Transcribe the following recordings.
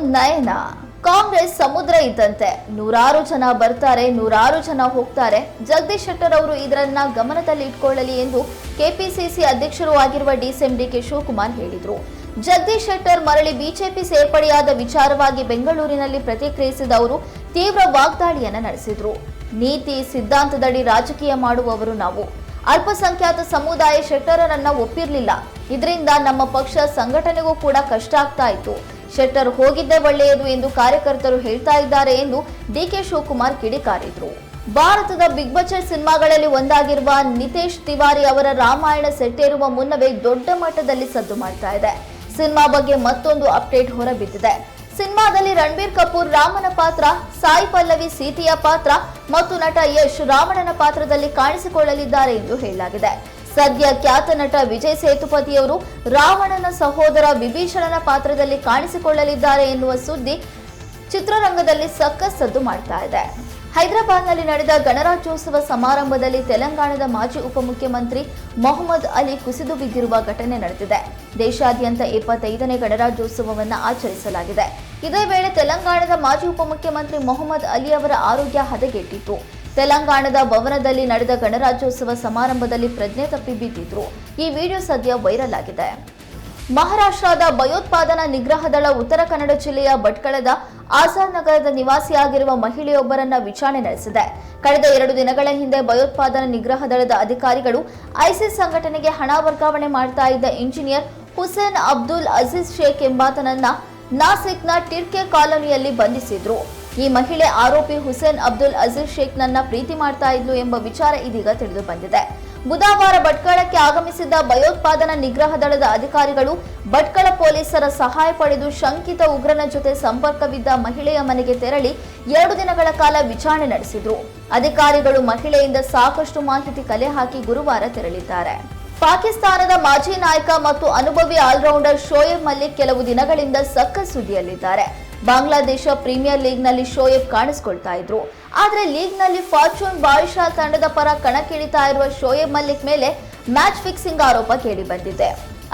ನಯನ. ಕಾಂಗ್ರೆಸ್ ಸಮುದ್ರ ಇದ್ದಂತೆ. ನೂರಾರು ಜನ ಬರ್ತಾರೆ, ನೂರಾರು ಜನ ಹೋಗ್ತಾರೆ. ಜಗದೀಶ್ ಶೆಟ್ಟರ್ ಅವರು ಇದರನ್ನ ಗಮನದಲ್ಲಿ ಇಟ್ಕೊಳ್ಳಲಿ ಎಂದು ಕೆಪಿಸಿಸಿ ಅಧ್ಯಕ್ಷರು ಆಗಿರುವ ಡಿಸಿಎಂ ಡಿಕೆ ಶಿವಕುಮಾರ್ ಹೇಳಿದರು. ಜಗದೀಶ್ ಶೆಟ್ಟರ್ ಮರಳಿ ಬಿಜೆಪಿ ಸೇರ್ಪಡೆಯಾದ ವಿಚಾರವಾಗಿ ಬೆಂಗಳೂರಿನಲ್ಲಿ ಪ್ರತಿಕ್ರಿಯಿಸಿದ ಅವರು ತೀವ್ರ ವಾಗ್ದಾಳಿಯನ್ನ ನಡೆಸಿದ್ರು. ನೀತಿ ಸಿದ್ಧಾಂತದಡಿ ರಾಜಕೀಯ ಮಾಡುವವರು ನಾವು. ಅಲ್ಪಸಂಖ್ಯಾತ ಸಮುದಾಯ ಶೆಟ್ಟರರನ್ನ ಒಪ್ಪಿರ್ಲಿಲ್ಲ. ಇದರಿಂದ ನಮ್ಮ ಪಕ್ಷ ಸಂಘಟನೆಗೂ ಕೂಡ ಕಷ್ಟ ಆಗ್ತಾ ಇತ್ತು. ಶೆಟ್ಟರ್ ಹೋಗಿದ್ದೇ ಒಳ್ಳೆಯದು ಎಂದು ಕಾರ್ಯಕರ್ತರು ಹೇಳ್ತಾ ಇದ್ದಾರೆ ಎಂದು ಡಿಕೆ ಶಿವಕುಮಾರ್ ಕಿಡಿಕಾರಿದ್ರು. ಭಾರತದ ಬಿಗ್ ಬಜೆಟ್ ಸಿನಿಮಾಗಳಲ್ಲಿ ಒಂದಾಗಿರುವ ನಿತೇಶ್ ತಿವಾರಿ ಅವರ ರಾಮಾಯಣ ಸೆಟ್ಟೇರುವ ಮುನ್ನವೇ ದೊಡ್ಡ ಮಟ್ಟದಲ್ಲಿ ಸದ್ದು ಮಾಡ್ತಾ ಇದೆ. ಸಿನಿಮಾ ಬಗ್ಗೆ ಮತ್ತೊಂದು ಅಪ್ಡೇಟ್ ಹೊರಬಿದ್ದಿದೆ. ಸಿನಿಮಾದಲ್ಲಿ ರಣಬೀರ್ ಕಪೂರ್, ರಾಮನ ಪಾತ್ರ, ಸಾಯಿ ಪಲ್ಲವಿ, ಸೀತೆಯ ಪಾತ್ರ ಮತ್ತು ನಟ ಯಶ್ ರಾವಣನ ಪಾತ್ರದಲ್ಲಿ ಕಾಣಿಸಿಕೊಳ್ಳಲಿದ್ದಾರೆ ಎಂದು ಹೇಳಲಾಗಿದೆ. ಸದ್ಯ ಖ್ಯಾತ ನಟ ವಿಜಯ್ ಸೇತುಪತಿಯವರು ರಾವಣನ ಸಹೋದರ ವಿಭೀಷಣನ ಪಾತ್ರದಲ್ಲಿ ಕಾಣಿಸಿಕೊಳ್ಳಲಿದ್ದಾರೆ ಎನ್ನುವ ಸುದ್ದಿ ಚಿತ್ರರಂಗದಲ್ಲಿ ಸಕ್ಕಸದ್ದು ಮಾಡ್ತಾ ಇದೆ. ಹೈದರಾಬಾದ್ನಲ್ಲಿ ನಡೆದ ಗಣರಾಜ್ಯೋತ್ಸವ ಸಮಾರಂಭದಲ್ಲಿ ತೆಲಂಗಾಣದ ಮಾಜಿ ಉಪಮುಖ್ಯಮಂತ್ರಿ ಮೊಹಮ್ಮದ್ ಅಲಿ ಕುಸಿದು ಬಿದ್ದಿರುವ ಘಟನೆ ನಡೆದಿದೆ. ದೇಶಾದ್ಯಂತ ಇಪ್ಪತ್ತೈದನೇ ಗಣರಾಜ್ಯೋತ್ಸವವನ್ನು ಆಚರಿಸಲಾಗಿದೆ. ಇದೇ ವೇಳೆ ತೆಲಂಗಾಣದ ಮಾಜಿ ಉಪಮುಖ್ಯಮಂತ್ರಿ ಮೊಹಮ್ಮದ್ ಅಲಿ ಅವರ ಆರೋಗ್ಯ ಹದಗೆಟ್ಟಿತ್ತು. ತೆಲಂಗಾಣದ ಭವನದಲ್ಲಿ ನಡೆದ ಗಣರಾಜ್ಯೋತ್ಸವ ಸಮಾರಂಭದಲ್ಲಿ ಪ್ರಜ್ಞೆ ತಪ್ಪಿ ಬಿದ್ದಿದ್ರು. ಈ ವಿಡಿಯೋ ಸದ್ಯ ವೈರಲ್ ಆಗಿದೆ. ಮಹಾರಾಷ್ಟ್ರದ ಭಯೋತ್ಪಾದನಾ ನಿಗ್ರಹ ದಳ ಉತ್ತರ ಕನ್ನಡ ಜಿಲ್ಲೆಯ ಭಟ್ಕಳದ ಆಜಾದ್ ನಗರದ ನಿವಾಸಿಯಾಗಿರುವ ಮಹಿಳೆಯೊಬ್ಬರನ್ನ ವಿಚಾರಣೆ ನಡೆಸಿದೆ. ಕಳೆದ ಎರಡು ದಿನಗಳ ಹಿಂದೆ ಭಯೋತ್ಪಾದನಾ ನಿಗ್ರಹ ದಳದ ಅಧಿಕಾರಿಗಳು ಐಸಿಸ್ ಸಂಘಟನೆಗೆ ಹಣ ವರ್ಗಾವಣೆ ಮಾಡ್ತಾ ಇದ್ದ ಇಂಜಿನಿಯರ್ ಹುಸೇನ್ ಅಬ್ದುಲ್ ಅಜೀಜ್ ಶೇಖ್ ಎಂಬಾತನನ್ನ ನಾಸಿಕ್ನ ಟಿರ್ಕೆ ಕಾಲೋನಿಯಲ್ಲಿ ಬಂಧಿಸಿದ್ರು. ಈ ಮಹಿಳೆ ಆರೋಪಿ ಹುಸೇನ್ ಅಬ್ದುಲ್ ಅಜೀಜ್ ಶೇಖ್ ನನ್ನ ಪ್ರೀತಿ ಮಾಡ್ತಾ ಇದ್ಲು ಎಂಬ ವಿಚಾರ ಇದೀಗ ತಿಳಿದು ಬಂದಿದೆ. ಬುಧವಾರ ಭಟ್ಕಳಕ್ಕೆ ಆಗಮಿಸಿದ್ದ ಭಯೋತ್ಪಾದನಾ ನಿಗ್ರಹ ದಳದ ಅಧಿಕಾರಿಗಳು ಭಟ್ಕಳ ಪೊಲೀಸರ ಸಹಾಯ ಪಡೆದು ಶಂಕಿತ ಉಗ್ರನ ಜೊತೆ ಸಂಪರ್ಕವಿದ್ದ ಮಹಿಳೆಯ ಮನೆಗೆ ತೆರಳಿ ಎರಡು ದಿನಗಳ ಕಾಲ ವಿಚಾರಣೆ ನಡೆಸಿದ್ರು. ಅಧಿಕಾರಿಗಳು ಮಹಿಳೆಯಿಂದ ಸಾಕಷ್ಟು ಮಾಹಿತಿ ಕಲೆ ಹಾಕಿ ಗುರುವಾರ ತೆರಳಿದ್ದಾರೆ. ಪಾಕಿಸ್ತಾನದ ಮಾಜಿ ನಾಯಕ ಮತ್ತು ಅನುಭವಿ ಆಲ್ರೌಂಡರ್ ಶೋಯಬ್ ಮಲ್ಲಿಕ್ ಕೆಲವು ದಿನಗಳಿಂದ ಸಕ್ಕ ಸುದ್ದಿಯಲ್ಲಿದ್ದಾರೆ. ಬಾಂಗ್ಲಾದೇಶ ಪ್ರೀಮಿಯರ್ ಲೀಗ್ನಲ್ಲಿ ಶೋಯೆಬ್ ಕಾಣಿಸ್ಕೊಳ್ತಾ ಇದ್ರು. ಆದರೆ ಲೀಗ್ನಲ್ಲಿ ಫಾರ್ಚೂನ್ ಬಾಯಿಷಾ ತಂಡದ ಪರ ಕಣಕ್ಕಿಳಿತಾ ಇರುವ ಶೋಯಬ್ ಮಲ್ಲಿಕ್ ಮೇಲೆ ಮ್ಯಾಚ್ ಫಿಕ್ಸಿಂಗ್ ಆರೋಪ ಕೇಳಿ ಬಂದಿದೆ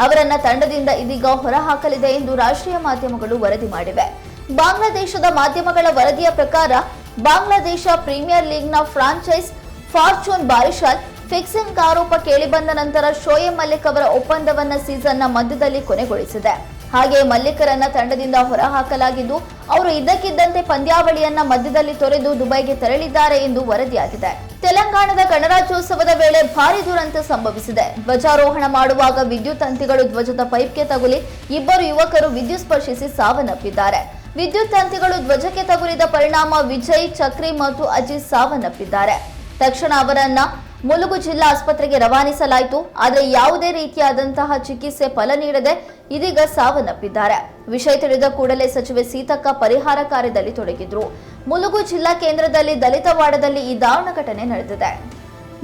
ಅವರನ್ನ ತಂಡದಿಂದ ಇದೀಗ ಹೊರಹಾಕಲಿದೆ ಎಂದು ರಾಷ್ಟ್ರೀಯ ಮಾಧ್ಯಮಗಳು ವರದಿ ಮಾಡಿವೆ. ಬಾಂಗ್ಲಾದೇಶದ ಮಾಧ್ಯಮಗಳ ವರದಿಯ ಪ್ರಕಾರ, ಬಾಂಗ್ಲಾದೇಶ ಪ್ರೀಮಿಯರ್ ಲೀಗ್ನ ಫ್ರಾಂಚೈಸ್ ಫಾರ್ಚೂನ್ ಬಾರಿಶಾಲ್ ಫಿಕ್ಸಿಂಗ್ ಆರೋಪ ಕೇಳಿಬಂದ ನಂತರ ಶೋಯಬ್ ಮಲ್ಲಿಕ್ ಅವರ ಒಪ್ಪಂದವನ್ನು ಸೀಸನ್ನ ಮಧ್ಯದಲ್ಲಿ ಕೊನೆಗೊಳಿಸಿದೆ. ಹಾಗೆ ಮಲ್ಲಿಕರನ್ನ ತಂಡದಿಂದ ಹೊರಹಾಕಲಾಗಿದ್ದು, ಅವರು ಇದ್ದಕ್ಕಿದ್ದಂತೆ ಪಂದ್ಯಾವಳಿಯನ್ನ ಮಧ್ಯದಲ್ಲಿ ತೊರೆದು ದುಬೈಗೆ ತೆರಳಿದ್ದಾರೆ ಎಂದು ವರದಿಯಾಗಿದೆ. ತೆಲಂಗಾಣದ ಗಣರಾಜ್ಯೋತ್ಸವದ ವೇಳೆ ಭಾರಿ ದುರಂತ ಸಂಭವಿಸಿದೆ. ಧ್ವಜಾರೋಹಣ ಮಾಡುವಾಗ ವಿದ್ಯುತ್ ತಂತಿಗಳು ಧ್ವಜದ ಪೈಪ್ಗೆ ತಗುಲಿ ಇಬ್ಬರು ಯುವಕರು ವಿದ್ಯುತ್ ಸ್ಪರ್ಶಿಸಿ ಸಾವನ್ನಪ್ಪಿದ್ದಾರೆ. ವಿದ್ಯುತ್ ತಂತಿಗಳು ಧ್ವಜಕ್ಕೆ ತಗುಲಿದ ಪರಿಣಾಮ ವಿಜಯ್, ಚಕ್ರಿ ಮತ್ತು ಅಜಿತ್ ಸಾವನ್ನಪ್ಪಿದ್ದಾರೆ. ತಕ್ಷಣ ಅವರನ್ನ ಮುಲುಗು ಜಿಲ್ಲಾ ಆಸ್ಪತ್ರೆಗೆ ರವಾನಿಸಲಾಯಿತು, ಆದರೆ ಯಾವುದೇ ರೀತಿಯಾದಂತಹ ಚಿಕಿತ್ಸೆ ಫಲ ನೀಡದೆ ಇದೀಗ ಸಾವನ್ನಪ್ಪಿದ್ದಾರೆ. ವಿಷಯ ತಿಳಿದ ಕೂಡಲೇ ಸಚಿವೆ ಸೀತಕ್ಕ ಪರಿಹಾರ ಕಾರ್ಯದಲ್ಲಿ ತೊಡಗಿದ್ರು. ಮುಲುಗು ಜಿಲ್ಲಾ ಕೇಂದ್ರದಲ್ಲಿ ದಲಿತ ವಾಡದಲ್ಲಿ ಈ ದಾರುಣ ಘಟನೆ ನಡೆದಿದೆ.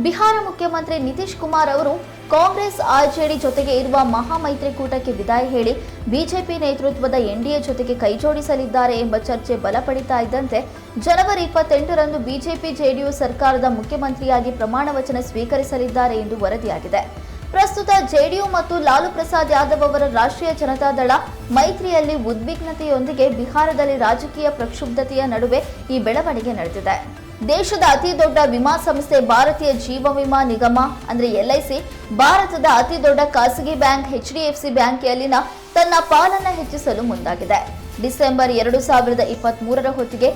ಬಿಹಾರ ಮುಖ್ಯಮಂತ್ರಿ ನಿತೀಶ್ ಕುಮಾರ್ ಅವರು ಕಾಂಗ್ರೆಸ್ ಆರ್ಜೆಡಿ ಜೊತೆಗೆ ಇರುವ ಮಹಾಮೈತ್ರಿಕೂಟಕ್ಕೆ ವಿದಾಯ ಹೇಳಿ ಬಿಜೆಪಿ ನೇತೃತ್ವದ ಎನ್ಡಿಎ ಜೊತೆಗೆ ಕೈಜೋಡಿಸಲಿದ್ದಾರೆ ಎಂಬ ಚರ್ಚೆ ಬಲಪಡಿತಾ ಇದ್ದಂತೆ ಜನವರಿ ಇಪ್ಪತ್ತೆಂಟರಂದು ಬಿಜೆಪಿ ಜೆಡಿಯು ಸರ್ಕಾರದ ಮುಖ್ಯಮಂತ್ರಿಯಾಗಿ ಪ್ರಮಾಣ ವಚನ ಸ್ವೀಕರಿಸಲಿದ್ದಾರೆ ಎಂದು ವರದಿಯಾಗಿದೆ. ಪ್ರಸ್ತುತ ಜೆಡಿಯು ಮತ್ತು ಲಾಲು ಪ್ರಸಾದ್ ಯಾದವ್ ಅವರ ರಾಷ್ಟ್ರೀಯ ಜನತಾದಳ ಮೈತ್ರಿಯಲ್ಲಿ ಉದ್ವಿಗ್ನತೆಯೊಂದಿಗೆ ಬಿಹಾರದಲ್ಲಿ ರಾಜಕೀಯ ಪ್ರಕ್ಷುಬ್ಧತೆಯ ನಡುವೆ ಈ ಬೆಳವಣಿಗೆ ನಡೆದಿದೆ. ದೇಶದ ಅತಿ ದೊಡ್ಡ ವಿಮಾ ಸಂಸ್ಥೆ ಭಾರತೀಯ ಜೀವ ವಿಮಾ ನಿಗಮ, ಅಂದ್ರೆ ಎಲ್ಐಸಿ ಭಾರತದ ಅತಿ ದೊಡ್ಡ ಖಾಸಗಿ ಬ್ಯಾಂಕ್ ಎಚ್ ಬ್ಯಾಂಕ್ ಬ್ಯಾಂಕಿಯಲ್ಲಿನ ತನ್ನ ಪಾಲನ್ನು ಹೆಚ್ಚಿಸಲು ಮುಂದಾಗಿದೆ. ಡಿಸೆಂಬರ್ ಎರಡು ಸಾವಿರದ ಇಪ್ಪತ್ತ್ ಮೂರರ ಹೊತ್ತಿಗೆ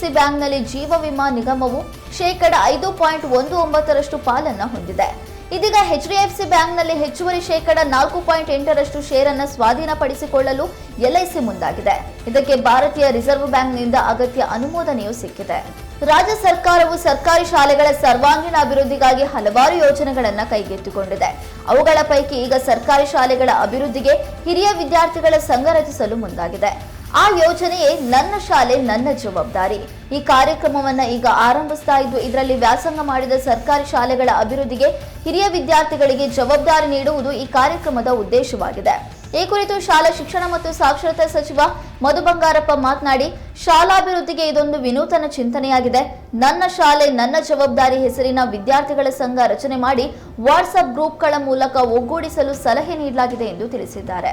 ಸಿ ಬ್ಯಾಂಕ್ನಲ್ಲಿ ಜೀವ ವಿಮಾ ನಿಗಮವು ಶೇಕಡ ಐದು ಪಾಯಿಂಟ್ ಒಂದು ಒಂಬತ್ತರಷ್ಟು ಪಾಲನ್ನು ಹೊಂದಿದೆ. ಇದೀಗ ಎಚ್ಡಿಎಫ್ಸಿ ಬ್ಯಾಂಕ್ನಲ್ಲಿ ಹೆಚ್ಚುವರಿ ಶೇಕಡ ನಾಲ್ಕು ಪಾಯಿಂಟ್ ಎಂಟರಷ್ಟು ಶೇರ್ ಅನ್ನು ಸ್ವಾಧೀನಪಡಿಸಿಕೊಳ್ಳಲು ಎಲ್ಐಸಿ ಮುಂದಾಗಿದೆ. ಇದಕ್ಕೆ ಭಾರತೀಯ ರಿಸರ್ವ್ ಬ್ಯಾಂಕ್ನಿಂದ ಅಗತ್ಯ ಅನುಮೋದನೆಯೂ ಸಿಕ್ಕಿದೆ. ರಾಜ್ಯ ಸರ್ಕಾರವು ಸರ್ಕಾರಿ ಶಾಲೆಗಳ ಸರ್ವಾಂಗೀಣ ಅಭಿವೃದ್ಧಿಗಾಗಿ ಹಲವಾರು ಯೋಜನೆಗಳನ್ನು ಕೈಗೆತ್ತಿಕೊಂಡಿದೆ. ಅವುಗಳ ಪೈಕಿ ಈಗ ಸರ್ಕಾರಿ ಶಾಲೆಗಳ ಅಭಿವೃದ್ಧಿಗೆ ಹಿರಿಯ ವಿದ್ಯಾರ್ಥಿಗಳ ಸಂಘ ರಚಿಸಲು ಮುಂದಾಗಿದೆ. ಆ ಯೋಜನೆಯೇ ನನ್ನ ಶಾಲೆ, ನನ್ನ ಜವಾಬ್ದಾರಿ. ಈ ಕಾರ್ಯಕ್ರಮವನ್ನ ಈಗ ಆರಂಭಿಸ್ತಾ ಇದ್ದು, ಇದರಲ್ಲಿ ವ್ಯಾಸಂಗ ಮಾಡಿದ ಸರ್ಕಾರಿ ಶಾಲೆಗಳ ಅಭಿವೃದ್ಧಿಗೆ ಹಿರಿಯ ವಿದ್ಯಾರ್ಥಿಗಳಿಗೆ ಜವಾಬ್ದಾರಿ ನೀಡುವುದು ಈ ಕಾರ್ಯಕ್ರಮದ ಉದ್ದೇಶವಾಗಿದೆ. ಈ ಕುರಿತು ಶಾಲಾ ಶಿಕ್ಷಣ ಮತ್ತು ಸಾಕ್ಷರತಾ ಸಚಿವ ಮಧು ಬಂಗಾರಪ್ಪ ಮಾತನಾಡಿ, ಶಾಲಾಭಿವೃದ್ಧಿಗೆ ಇದೊಂದು ವಿನೂತನ ಚಿಂತನೆಯಾಗಿದೆ. ನನ್ನ ಶಾಲೆ, ನನ್ನ ಜವಾಬ್ದಾರಿ ಹೆಸರಿನ ವಿದ್ಯಾರ್ಥಿಗಳ ಸಂಘ ರಚನೆ ಮಾಡಿ ವಾಟ್ಸ್ಆಪ್ ಗ್ರೂಪ್ಗಳ ಮೂಲಕ ಒಗ್ಗೂಡಿಸಲು ಸಲಹೆ ನೀಡಲಾಗಿದೆ ಎಂದು ತಿಳಿಸಿದ್ದಾರೆ.